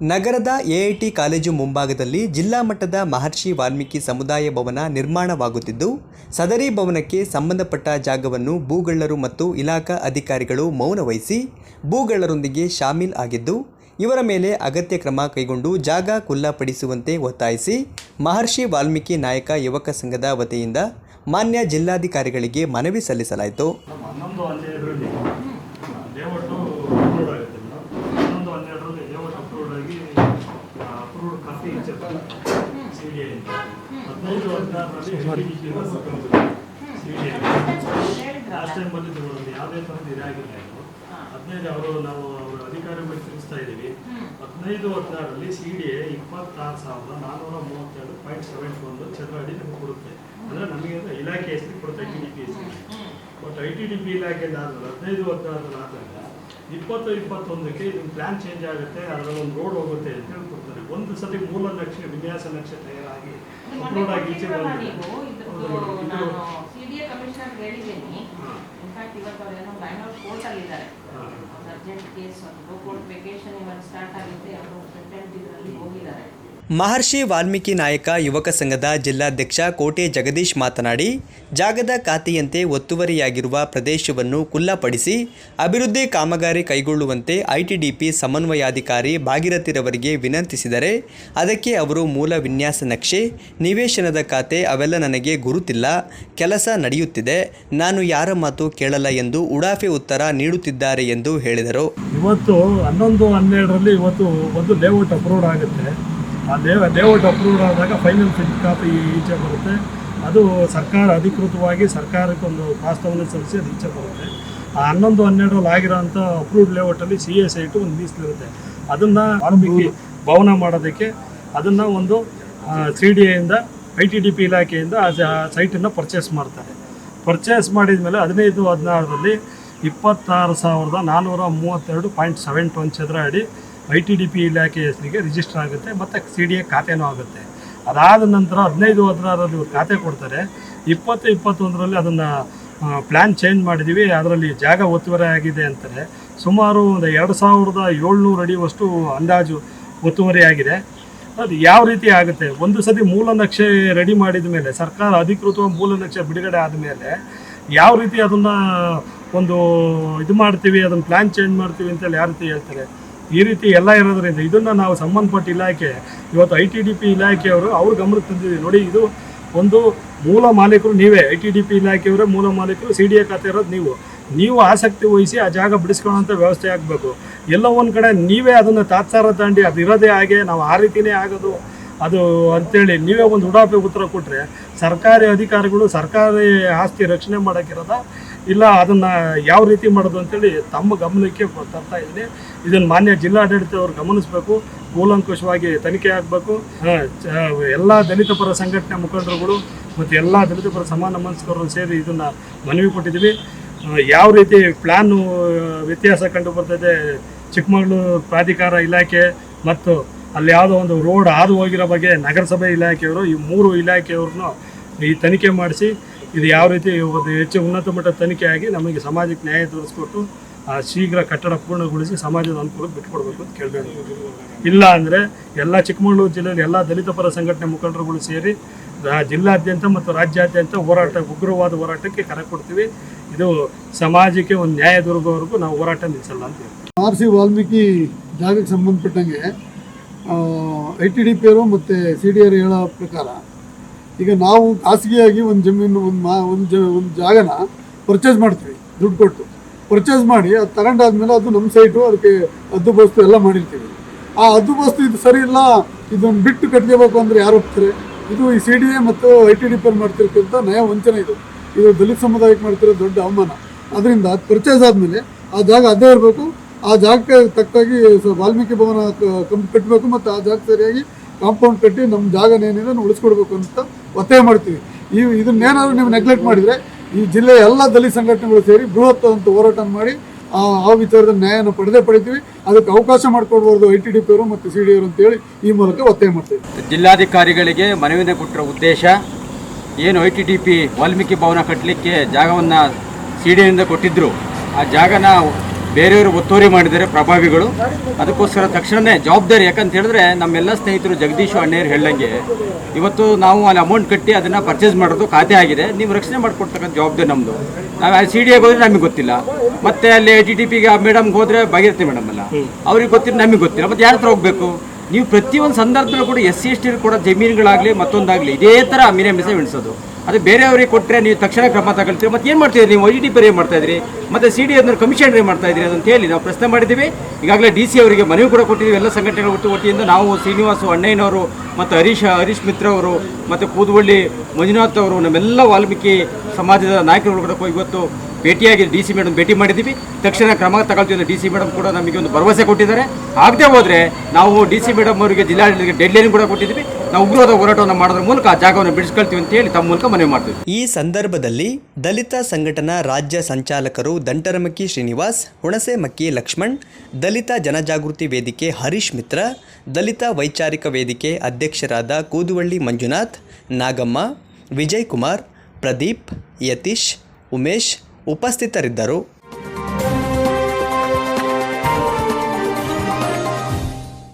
ನಗರದ AIT college ಮುಂಭಾಗದಲ್ಲಿ ಜಿಲ್ಲಾ ಮಟ್ಟದ ಮಹರ್ಷಿ ವಾಲ್ಮೀಕಿ ಸಮುದಾಯ ಭವನ ನಿರ್ಮಾಣವಾಗುತ್ತಿದ್ದು, ಸದರಿ ಭವನಕ್ಕೆ ಸಂಬಂಧಪಟ್ಟ ಜಾಗವನ್ನು ಭೂಗಳ್ಳರು ಮತ್ತು ಇಲಾಖಾ ಅಧಿಕಾರಿಗಳು ಮೌನವಹಿಸಿ ಭೂಗಳ್ಳರೊಂದಿಗೆ ಶಾಮೀಲ್ ಆಗಿದ್ದು, ಇವರ ಮೇಲೆ ಅಗತ್ಯ ಕ್ರಮ ಕೈಗೊಂಡು ಜಾಗ ಖುಲ್ಲಾಪಡಿಸುವಂತೆ ಒತ್ತಾಯಿಸಿ ಮಹರ್ಷಿ ವಾಲ್ಮೀಕಿ ನಾಯಕ ಯುವಕ ಸಂಘದ ವತಿಯಿಂದ ಮಾನ್ಯ ಜಿಲ್ಲಾಧಿಕಾರಿಗಳಿಗೆ ಮನವಿ ಸಲ್ಲಿಸಲಾಯಿತು ನಮ್ಮ ಹನ್ನೊಂದು ಹನ್ನೆರಡರಲ್ಲಿ ಲೇಔಟು ಅಪ್ರೂವ್ಡ್ ಆಗುತ್ತೆ ಮೇಡಮ್ ಹನ್ನೊಂದು ಹನ್ನೆರಡರಲ್ಲಿ ಲೇಔಟ್ ಅಪ್ರೂವ್ಡ್ ಆಗಿ approved copy C D I ಹದಿನೈದು ಹದಿನಾರರಲ್ಲಿ ಸಿ ಡಿ ಲಾಸ್ಟ್ ಟೈಮ್ ಬಂದಿದ್ದು ಮೇಡಮ್ ಯಾವುದೇ ಥರದ್ದು ಇದಾಗಿಲ್ಲ ಇದು ಹದಿನೈದು ಅವರು ನಾವು ಅವರ ಅಧಿಕಾರಿಗಳಿಗೆ ತಿಳಿಸ್ತಾ ಇದ್ದೀವಿ ಹದಿನೈದು ಹದಿನಾರರಲ್ಲಿ ಸಿ ಡಿ ಎ ಇಪ್ಪತ್ತಾರು ಸಾವಿರದ ನಾನ್ನೂರ ಮೂವತ್ತೆರಡು ಪಾಯಿಂಟ್ ಸೆವೆನ್ ಒಂದು ಚದರ ಅಡಿ ನಮಗೆ ಕೊಡುತ್ತೆ ಅಂದರೆ ನಮಗೆ ಇಲಾಖೆ ಹೆಸರು ಕೊಡುತ್ತೆ ಐ ಟಿ ಡಿ ಪಿ ಹೆಸರು but I T D P ಇಲಾಖೆಯಿಂದ ಆದ್ಮೇಲೆ ಹದಿನೈದು ಹದಿನಾರರಲ್ಲಿ ಆದಾಗ ಇಪ್ಪತ್ತು ಇಪ್ಪತ್ತೊಂದಕ್ಕೆ ಇದು ಪ್ಲಾನ್ ಚೇಂಜ್ ಆಗುತ್ತೆ ಅದರಲ್ಲಿ ಒಂದು ರೋಡ್ ಹೋಗುತ್ತೆ ಅಂತ ಹೇಳ್ಕೊಡ್ತಾರೆ. ಒಂದು ಸತಿ ಮೂಲ ನಕ್ಷೆ ವಿನ್ಯಾಸ ನಕ್ಷೆ ತಯಾರಾಗಿ ಅಪ್ಲೋಡ್ ಆಗಿ ಈಚೆ ಬಂದಿದೆ. ಕೋರ್ಟ್ ವೆಕೇಶನ್ ಇವಾಗ ಸ್ಟಾರ್ಟ್ ಆಗಿದೆ ಅವರು ಪ್ರೆಸೆಂಟ್ ಇದರಲ್ಲಿ ಹೋಗಿದ್ದಾರೆ. ಮಹರ್ಷಿ ವಾಲ್ಮೀಕಿ ನಾಯಕ ಯುವಕ ಸಂಘದ ಜಿಲ್ಲಾಧ್ಯಕ್ಷ ಕೋಟೆ ಜಗದೀಶ್ ಮಾತನಾಡಿ, ಜಾಗದ ಖಾತೆಯಂತೆ ಒತ್ತುವರಿಯಾಗಿರುವ ಪ್ರದೇಶವನ್ನು ಖುಲ್ಲಾಪಡಿಸಿ ಅಭಿವೃದ್ಧಿ ಕಾಮಗಾರಿ ಕೈಗೊಳ್ಳುವಂತೆ ಐಟಿಡಿಪಿ ಸಮನ್ವಯಾಧಿಕಾರಿ ಭಾಗಿರಥಿರವರಿಗೆ ವಿನಂತಿಸಿದರೆ, ಅದಕ್ಕೆ ಅವರು ಮೂಲ ವಿನ್ಯಾಸ ನಕ್ಷೆ, ನಿವೇಶನದ ಖಾತೆ ಅವೆಲ್ಲ ನನಗೆ ಗುರುತಿಲ್ಲ, ಕೆಲಸ ನಡೆಯುತ್ತಿದೆ, ನಾನು ಯಾರ ಮಾತು ಕೇಳಲ್ಲ ಎಂದು ಉಡಾಫೆ ಉತ್ತರ ನೀಡುತ್ತಿದ್ದಾರೆ ಎಂದು ಹೇಳಿದರು. ಇವತ್ತು ಹನ್ನೊಂದು ಹನ್ನೆರಡರಲ್ಲಿ ಇವತ್ತು ಒಂದು ಲೇಔಟ್ ಅಪ್ರೂವ್ ಆಗುತ್ತೆ. ಆ ದೇವ ಲೇಔಟ್ ಅಪ್ರೂವ್ಡ್ ಆದಾಗ ಫೈನಲ್ ಫಿಲ್ ಕಾಪಿ ಈಚೆ ಬರುತ್ತೆ. ಅದು ಸರ್ಕಾರ ಅಧಿಕೃತವಾಗಿ ಸರ್ಕಾರಕ್ಕೊಂದು ಒಂದು ವಾಸ್ತವನ ಸಲ್ಲಿಸಿ ಅದು ಈಚೆ ಬರುತ್ತೆ. ಆ ಹನ್ನೊಂದು, ಹನ್ನೆರಡರಲ್ಲಿ ಆಗಿರೋಂಥ ಅಪ್ರೂವ್ಡ್ ಲೇಔಟಲ್ಲಿ ಸಿ ಎ ಸೈಟು ಒಂದು ಮೀಸಲಿರುತ್ತೆ ಅದನ್ನು ಆರಂಭಿಕ ಭವನ ಮಾಡೋದಕ್ಕೆ ಅದನ್ನು ಒಂದು ಸಿ ಡಿ ಎಯಿಂದ ಐ ಟಿ ಡಿ ಪಿ ಇಲಾಖೆಯಿಂದ ಆ ಸೈಟನ್ನು ಪರ್ಚೇಸ್ ಮಾಡ್ತಾರೆ. ಪರ್ಚೇಸ್ ಮಾಡಿದ ಮೇಲೆ ಹದಿನೈದು, ಹದಿನಾರರಲ್ಲಿ ಇಪ್ಪತ್ತಾರು ಸಾವಿರದ ನಾನ್ನೂರ ಮೂವತ್ತೆರಡು ಪಾಯಿಂಟ್ ಸೆವೆನ್ ಒನ್ ಚದರ ಅಡಿ ಐ ಟಿ ಡಿ ಪಿ ಇಲಾಖೆ ಹೆಸರಿಗೆ ರಿಜಿಸ್ಟರ್ ಆಗುತ್ತೆ, ಮತ್ತು ಸಿ ಡಿ ಎ ಖಾತೆನೂ ಆಗುತ್ತೆ. ಅದಾದ ನಂತರ ಹದಿನೈದು, ಹದಿನಾರರಲ್ಲಿ ಇವ್ರು ಖಾತೆ ಕೊಡ್ತಾರೆ. ಇಪ್ಪತ್ತು, ಇಪ್ಪತ್ತೊಂದರಲ್ಲಿ ಅದನ್ನು ಪ್ಲ್ಯಾನ್ ಚೇಂಜ್ ಮಾಡಿದ್ದೀವಿ ಅದರಲ್ಲಿ ಜಾಗ ಒತ್ತುವರಿ ಆಗಿದೆ ಅಂತಾರೆ. ಸುಮಾರು ಒಂದು ಎರಡು ಸಾವಿರದ ಏಳ್ನೂರು ಅಡಿವಷ್ಟು ಅಂದಾಜು ಒತ್ತುವರಿ ಆಗಿದೆ. ಅದು ಯಾವ ರೀತಿ ಆಗುತ್ತೆ? ಒಂದು ಸತಿ ಮೂಲ ನಕ್ಷೆ ರೆಡಿ ಮಾಡಿದ ಮೇಲೆ, ಸರ್ಕಾರ ಅಧಿಕೃತ ಮೂಲ ನಕ್ಷೆ ಬಿಡುಗಡೆ ಆದಮೇಲೆ ಯಾವ ರೀತಿ ಅದನ್ನು ಒಂದು ಇದು ಮಾಡ್ತೀವಿ, ಅದನ್ನು ಪ್ಲ್ಯಾನ್ ಚೇಂಜ್ ಮಾಡ್ತೀವಿ ಅಂತೇಳಿ ಯಾವ ರೀತಿ ಹೇಳ್ತಾರೆ? ಈ ರೀತಿ ಎಲ್ಲ ಇರೋದ್ರಿಂದ ಇದನ್ನು ನಾವು ಸಂಬಂಧಪಟ್ಟ ಇಲಾಖೆ, ಇವತ್ತು ಐ ಟಿ ಡಿ ಪಿ ಇಲಾಖೆಯವರು ಅವ್ರ ಗಮನಕ್ಕೆ ತಂದಿದ್ದೀವಿ. ನೋಡಿ, ಇದು ಒಂದು ಮೂಲ ಮಾಲೀಕರು ನೀವೇ. ಐ ಟಿ ಡಿ ಪಿ ಇಲಾಖೆಯವರೇ ಮೂಲ ಮಾಲೀಕರು ಸಿ ಡಿ ಎ ಖಾತೆ ಇರೋದು ನೀವು. ನೀವು ಆಸಕ್ತಿ ವಹಿಸಿ ಆ ಜಾಗ ಬಿಡಿಸ್ಕೊಳ್ಳೋಂಥ ವ್ಯವಸ್ಥೆ ಆಗಬೇಕು. ಎಲ್ಲ ಒಂದು ಕಡೆ ನೀವೇ ಅದನ್ನು ತಾತ್ಸಾರ ತಾಂಡಿ ಅದು ಇರೋದೇ ಹಾಗೆ, ನಾವು ಆ ರೀತಿಯೇ ಆಗೋದು. ಅದು ಅಂತೇಳಿ ನೀವೇ ಒಂದು ಉಡಾಪೆ ಉತ್ತರ ಕೊಟ್ಟರೆ ಸರ್ಕಾರಿ ಅಧಿಕಾರಿಗಳು ಸರ್ಕಾರಿ ಆಸ್ತಿ ರಕ್ಷಣೆ ಮಾಡೋಕ್ಕಿರೋದ? ಇಲ್ಲ ಅದನ್ನು ಯಾವ ರೀತಿ ಮಾಡೋದು ಅಂತೇಳಿ ತಮ್ಮ ಗಮನಕ್ಕೆ ತರ್ತಾ ಇದ್ದೀನಿ. ಇದನ್ನು ಮಾನ್ಯ ಜಿಲ್ಲಾಡಳಿತವ್ರು ಗಮನಿಸಬೇಕು, ಕೂಲಂಕುಷವಾಗಿ ತನಿಖೆ ಆಗಬೇಕು. ಎಲ್ಲ ದಲಿತ ಪರ ಸಂಘಟನೆ ಮುಖಂಡರುಗಳು ಮತ್ತು ಎಲ್ಲ ದಲಿತ ಪರ ಸಮಾನ ಮನಸ್ಕರು ಸೇರಿ ಇದನ್ನು ಮನವಿ ಕೊಟ್ಟಿದ್ದೀವಿ. ಯಾವ ರೀತಿ ಪ್ಲ್ಯಾನು ವ್ಯತ್ಯಾಸ ಕಂಡು ಬರ್ತಿದೆ? ಚಿಕ್ಕಮಗಳೂರು ಪ್ರಾಧಿಕಾರ ಇಲಾಖೆ ಮತ್ತು ಅಲ್ಲಿ ಯಾವುದೋ ಒಂದು ರೋಡ್ ಹಾದು ಹೋಗಿರೋ ಬಗ್ಗೆ ನಗರಸಭೆ ಇಲಾಖೆಯವರು ಈ ಮೂರು ಇಲಾಖೆಯವ್ರನ್ನೂ ಈ ತನಿಖೆ ಮಾಡಿಸಿ ಇದು ಯಾವ ರೀತಿ ಒಂದು ಹೆಚ್ಚು ಉನ್ನತ ಮಟ್ಟದ ತನಿಖೆ ಆಗಿ ನಮಗೆ ಸಮಾಜಕ್ಕೆ ನ್ಯಾಯ ತೋರಿಸ್ಕೊಟ್ಟು, ಆ, ಶೀಘ್ರ ಕಟ್ಟಡ ಪೂರ್ಣಗೊಳಿಸಿ ಸಮಾಜದ ಅನುಕೂಲಕ್ಕೆ ಬಿಟ್ಕೊಡ್ಬೇಕು ಅಂತ ಕೇಳಬೇಕು. ಇಲ್ಲ ಅಂದರೆ ಎಲ್ಲ ಚಿಕ್ಕಮಗಳೂರು ಜಿಲ್ಲೆಯಲ್ಲಿ ಎಲ್ಲ ದಲಿತ ಪರ ಸಂಘಟನೆ ಮುಖಂಡರುಗಳು ಸೇರಿ ಜಿಲ್ಲಾದ್ಯಂತ ಮತ್ತು ರಾಜ್ಯಾದ್ಯಂತ ಹೋರಾಟ, ಉಗ್ರವಾದ ಹೋರಾಟಕ್ಕೆ ಕರೆ ಕೊಡ್ತೀವಿ. ಇದು ಸಮಾಜಕ್ಕೆ ಒಂದು ನ್ಯಾಯ ದೊರಕೋವರೆಗೂ ನಾವು ಹೋರಾಟ ನಿಲ್ಲಿಸಲ್ಲ ಅಂತ ಆರ್ ಸಿ ವಾಲ್ಮೀಕಿ ಜಾಗಕ್ಕೆ ಸಂಬಂಧಪಟ್ಟಂಗೆ ಐ ಟಿ ಡಿ ಪಿ ಅವರು ಮತ್ತು ಸಿ ಡಿ ಆರ್ ಹೇಳೋ ಪ್ರಕಾರ, ಈಗ ನಾವು ಖಾಸಗಿಯಾಗಿ ಒಂದು ಜಮೀನು, ಒಂದು ಮಾ, ಒಂದು ಜ, ಒಂದು ಜಾಗನ ಪರ್ಚೇಸ್ ಮಾಡ್ತೀವಿ, ದುಡ್ಡು ಕೊಟ್ಟು. ಪರ್ಚೇಸ್ ಮಾಡಿ, ಅದು ತಗೊಂಡಾದ್ಮೇಲೆ ಅದು ನಮ್ಮ ಸೈಟು ಅದಕ್ಕೆ ಹದ್ದು ಬಸ್ತು ಎಲ್ಲ ಮಾಡಿರ್ತೀವಿ. ಆ ಹದ್ದು ಬಸ್ತು ಇದು ಸರಿ ಇಲ್ಲ ಇದನ್ನು ಬಿಟ್ಟು ಕಟ್ಕೋಬೇಕು ಅಂದರೆ ಯಾರು ಹೋಗ್ತಾರೆ ಇದು ಈ ಸಿ ಡಿ ಎ ಮತ್ತು ಐ ಟಿ ಡಿ ಪಿ ಮಾಡ್ತಿರ್ತಕ್ಕಂಥ ನಯ ವಂಚನೆ ಇದು. ಇದು ದಲಿತ ಸಮುದಾಯಕ್ಕೆ ಮಾಡ್ತಿರೋ ದೊಡ್ಡ ಅವಮಾನ. ಅದರಿಂದ ಅದು ಪರ್ಚೇಸ್ ಆದಮೇಲೆ ಆ ಜಾಗ ಅದೇ ಇರಬೇಕು ಆ ಜಾಗಕ್ಕೆ ತಕ್ಕಾಗಿ ವಾಲ್ಮೀಕಿ ಭವನ ಕಟ್ಟಬೇಕು ಮತ್ತು ಆ ಜಾಗ ಸರಿಯಾಗಿ ಕಾಂಪೌಂಡ್ ಕಟ್ಟಿ ನಮ್ಮ ಜಾಗನೇನಿದೆ ಏನಿದೆ ಉಳಿಸ್ಕೊಡ್ಬೇಕು ಅಂತ ಒತ್ತಾಯ ಮಾಡ್ತೀವಿ. ಈ ಇದನ್ನೇನಾದ್ರು ನೀವು ನೆಗ್ಲೆಕ್ಟ್ ಮಾಡಿದರೆ ಈ ಜಿಲ್ಲೆಯ ಎಲ್ಲ ದಲಿತ ಸಂಘಟನೆಗಳು ಸೇರಿ ಬೃಹತ್ ಅಂತ ಹೋರಾಟ ಮಾಡಿ ಆ ವಿಚಾರದ ನ್ಯಾಯನ ಪಡೆದೇ ಪಡಿತೀವಿ. ಅದಕ್ಕೆ ಅವಕಾಶ ಮಾಡಿಕೊಡ್ಬಾರ್ದು ಐ ಟಿ ಡಿ ಪಿ ಅವರು ಮತ್ತು ಸಿ ಡಿ ಅವರು ಅಂತೇಳಿ ಈ ಮೂಲಕ ಒತ್ತಾಯ ಮಾಡ್ತೀವಿ. ಜಿಲ್ಲಾಧಿಕಾರಿಗಳಿಗೆ ಮನವಿನ ಕೊಟ್ಟಿರೋ ಉದ್ದೇಶ ಏನು I T D P Valmiki ಭವನ ಕಟ್ಟಲಿಕ್ಕೆ ಜಾಗವನ್ನು ಸಿ ಡಿ ಕೊಟ್ಟಿದ್ದರು ಆ ಜಾಗನ ಬೇರೆಯವರು ಒತ್ತುವರಿ ಮಾಡಿದ್ದಾರೆ ಪ್ರಭಾವಿಗಳು. ಅದಕ್ಕೋಸ್ಕರ ತಕ್ಷಣವೇ ಜವಾಬ್ದಾರಿ. ಯಾಕಂತ ಹೇಳಿದ್ರೆ ನಮ್ಮೆಲ್ಲ ಸ್ನೇಹಿತರು ಜಗದೀಶ್ ಅಣ್ಣೆಯವರು ಹೇಳಂಗೆ ಇವತ್ತು ನಾವು ಅಲ್ಲಿ ಅಮೌಂಟ್ ಕಟ್ಟಿ ಅದನ್ನು ಪರ್ಚೇಸ್ ಮಾಡೋದು ಖಾತೆ ಆಗಿದೆ. ನೀವು ರಕ್ಷಣೆ ಮಾಡಿಕೊಡ್ತಕ್ಕಂಥ ಜವಾಬ್ದಾರಿ ನಮ್ಮದು ನಾವು ಅಲ್ಲಿ ಸಿ ಡಿ ಹೋದ್ರೆ ನಮಗೆ ಗೊತ್ತಿಲ್ಲ. ಮತ್ತೆ ಅಲ್ಲಿ ಟಿ ಟಿ ಪಿಗೆ ಮೇಡಮ್ಗೆ ಹೋದರೆ ಭಾಗಿರತಿ ಮೇಡಮ್ ಅಲ್ಲ. ಅವ್ರಿಗೆ ಗೊತ್ತಿಲ್ಲ ನಮಗೆ ಗೊತ್ತಿಲ್ಲ. ಮತ್ತೆ ಯಾರ ಹತ್ರ ಹೋಗಬೇಕು? ನೀವು ಪ್ರತಿಯೊಂದು ಸಂದರ್ಭದಲ್ಲೂ ಕೂಡ ಎಸ್ ಸಿ ಎಸ್ ಟಿ ಕೂಡ ಜಮೀನುಗಳಾಗಲಿ ಮತ್ತೊಂದಾಗಲಿ ಇದೇ ಥರ ಮಿನ ಮಿಸೆ ಎಣಿಸೋದು. ಅದು ಬೇರೆಯವರಿಗೆ ಕೊಟ್ಟರೆ ನೀವು ತಕ್ಷಣ ಕ್ರಮ ತಗೊಳ್ತೀರಿ. ಮತ್ತೆ ಏನು ಮಾಡ್ತಿದ್ರಿ ನೀವು ಐ ಡಿ ಪಿ ಏನು ಮಾಡ್ತಾ ಇದ್ರಿ. ಮತ್ತೆ ಸಿ ಡಿ ಅಂದ್ರೆ ಕಮಿಷನ್ ರೇ ಮಾಡ್ತಾ ಇದ್ರಿ ಅದಂತ ಹೇಳಿ ನಾವು ಪ್ರಶ್ನೆ ಮಾಡಿದ್ದೀವಿ. ಈಗಾಗಲೇ ಡಿ ಸಿ ಅವರಿಗೆ ಮನವಿ ಕೂಡ ಕೊಟ್ಟಿದ್ದೀವಿ. ಎಲ್ಲ ಸಂಘಟನೆಗಳ ಒಟ್ಟು ಒಟ್ಟಿಯಿಂದ ನಾವು ಶ್ರೀನಿವಾಸ ಅಣ್ಣಯ್ಯನವರು ಮತ್ತು ಹರೀಶ್ ಹರೀಶ್ ಮಿತ್ರ ಅವರು ಮತ್ತು ಕೂದುವಳ್ಳಿ ಮಂಜುನಾಥ್ ಅವರು ನಮ್ಮೆಲ್ಲ ವಾಲ್ಮೀಕಿ ಸಮಾಜದ ನಾಯಕರುಗಳು ಕೂಡ ಇವತ್ತು ಭೇಟಿಯಾಗಿ ಡಿ ಸಿ ಮೇಡಮ್ ಭೇಟಿ ಮಾಡಿದ್ದೀವಿ. ತಕ್ಷಣ ಕ್ರಮ ತಗೊಳ್ತೀವಿ ಡಿ ಸಿ ಮೇಡಮ್ ಕೂಡ ನಮಗೆ ಒಂದು ಭರವಸೆ ಕೊಟ್ಟಿದ್ದಾರೆ. ಆಗದೆ ಹೋದರೆ ನಾವು ಡಿ ಸಿ ಮೇಡಮ್ ಅವರಿಗೆ ಜಿಲ್ಲಾಡಳಿತಕ್ಕೆ ಡೆಡ್ಲೈನ್ ಕೂಡ ಕೊಟ್ಟಿದ್ದೀವಿ. ನಾವು ಉಗ್ರವಾದ ಹೋರಾಟವನ್ನು ಮಾಡೋದ್ರ ಮೂಲಕ ಆ ಜಾಗವನ್ನು ಬಿಡಿಸ್ಕೊಳ್ತೀವಿ ಅಂತ ಹೇಳಿ ತಮ್ಮ ಮೂಲಕ ಮನವಿ ಮಾಡ್ತೀವಿ. ಈ ಸಂದರ್ಭದಲ್ಲಿ ದಲಿತ ಸಂಘಟನಾ ರಾಜ್ಯ ಸಂಚಾಲಕರು ದಂಟರಮಕ್ಕಿ ಶ್ರೀನಿವಾಸ್ ಹುಣಸೆಮಕ್ಕಿ ಲಕ್ಷ್ಮಣ್, ದಲಿತ ಜನಜಾಗೃತಿ ವೇದಿಕೆ ಹರೀಶ್ ಮಿತ್ರ, ದಲಿತ ವೈಚಾರಿಕ ವೇದಿಕೆ ಅಧ್ಯಕ್ಷರಾದ ಕೂದುವಳ್ಳಿ ಮಂಜುನಾಥ್, ನಾಗಮ್ಮ, ವಿಜಯ್ ಕುಮಾರ್, ಪ್ರದೀಪ್, ಯತೀಶ್, ಉಮೇಶ್ ಉಪಸ್ಥಿತರಿದ್ದರು